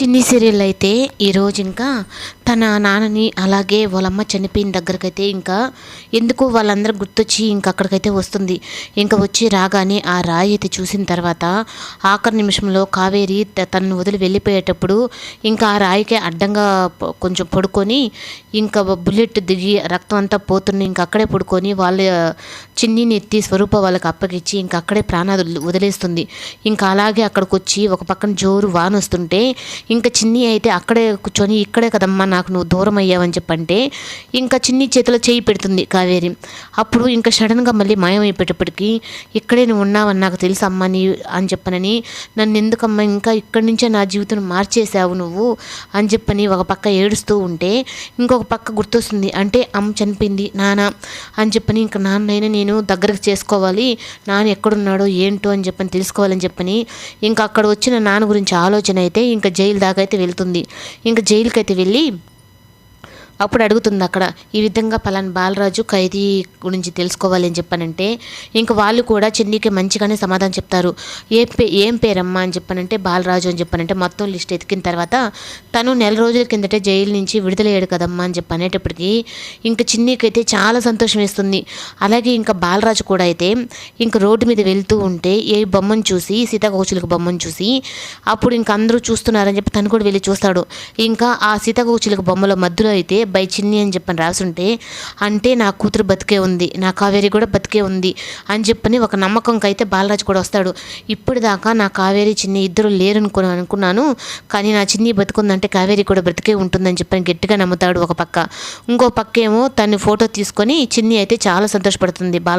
చిన్ని సీరియల్ అయితే ఈరోజు ఇంకా తన నాన్నని అలాగే వాళ్ళమ్మ చనిపోయిన దగ్గరకైతే ఇంకా ఎందుకు వాళ్ళందరూ గుర్తొచ్చి ఇంకా అక్కడికైతే వస్తుంది. ఇంకా వచ్చి రాగానే ఆ రాయి అయితే చూసిన తర్వాత ఆఖరి నిమిషంలో కావేరి త- తనను వదిలి వెళ్ళిపోయేటప్పుడు ఇంకా ఆ రాయికి అడ్డంగా కొంచెం పడుకొని ఇంకా బుల్లెట్ దిగి రక్తం అంతా పోతుంది ఇంకా అక్కడే పడుకొని వాళ్ళ చిన్నిని ఎత్తి స్వరూప వాళ్ళకి అప్పగిచ్చి ఇంకా అక్కడే ప్రాణాలు వదిలి- వదిలేస్తుంది. ఇంకా అలాగే అక్కడికి వచ్చి ఒక పక్కన జోరు వానొస్తుంటే ఇంకా చిన్ని అయితే అక్కడే కూర్చొని ఇక్కడే కదమ్మా నాకు నువ్వు దూరం అయ్యావని చెప్పంటే ఇంకా చిన్ని చేతిలో చేయి పెడుతుంది కావేరి. అప్పుడు ఇంకా సడన్గా మళ్ళీ మాయమైపోయేటప్పటికి ఇక్కడే నువ్వు ఉన్నావని నాకు తెలుసు అమ్మా నీ అని చెప్పనని నన్ను ఎందుకమ్మా ఇంకా ఇక్కడి నుంచే నా జీవితం మార్చేసావు నువ్వు? అని చెప్పని ఒక పక్క ఏడుస్తూ ఉంటే ఇంకొక పక్క గుర్తొస్తుంది అంటే అమ్మ చనిపోయింది నాన్న అని చెప్పని ఇంకా నాన్నైనా నేను దగ్గరకు చేసుకోవాలి నాన్న ఎక్కడున్నాడో ఏంటో అని చెప్పని తెలుసుకోవాలని చెప్పని ఇంకా అక్కడ వచ్చిన నాన్న గురించి ఆలోచన అయితే ఇంకా జైలు దాకా అయితే వెళ్తుంది. ఇంకా జైలుకి అయితే వెళ్ళి అప్పుడు అడుగుతుంది అక్కడ ఈ విధంగా పలానా బాలరాజు ఖైదీ గురించి తెలుసుకోవాలి అని చెప్పానంటే ఇంక వాళ్ళు కూడా చెన్నీకి మంచిగానే సమాధానం చెప్తారు. ఏ పే ఏం పేరమ్మా అని చెప్పానంటే బాలరాజు అని చెప్పానంటే మొత్తం లిస్ట్ ఎతికిన తర్వాత తను నెల రోజుల కిందటే జైలు నుంచి విడుదలయ్యాడు కదమ్మా అని చెప్పి అనేటప్పటికీ ఇంకా చిన్నీకైతే చాలా సంతోషం వేస్తుంది. అలాగే ఇంకా బాలరాజు కూడా అయితే ఇంక రోడ్డు మీద వెళ్తూ ఉంటే ఏ బొమ్మను చూసి సీతాకోచులకు బొమ్మను చూసి అప్పుడు ఇంక అందరూ చూస్తున్నారని చెప్పి తను కూడా వెళ్ళి చూస్తాడు. ఇంకా ఆ సీతాకోచులకు బొమ్మల మధ్యలో అయితే బై చిన్ని అని చెప్పని రాసుంటే అంటే నా కూతురు బతికే ఉంది నా కావేరి కూడా బతికే ఉంది అని చెప్పని ఒక నమ్మకంకి అయితే బాలరాజు కూడా వస్తాడు. ఇప్పటిదాకా నా కావేరి చిన్ని ఇద్దరు లేరు అనుకుని అనుకున్నాను. కానీ నా చిన్ని బతుకుందంటే కావేరి కూడా బ్రతికే ఉంటుందని చెప్పని గట్టిగా నమ్ముతాడు ఒక పక్క. ఇంకో పక్క ఏమో తను ఫోటో తీసుకొని చిన్ని అయితే చాలా సంతోషపడుతుంది. బాల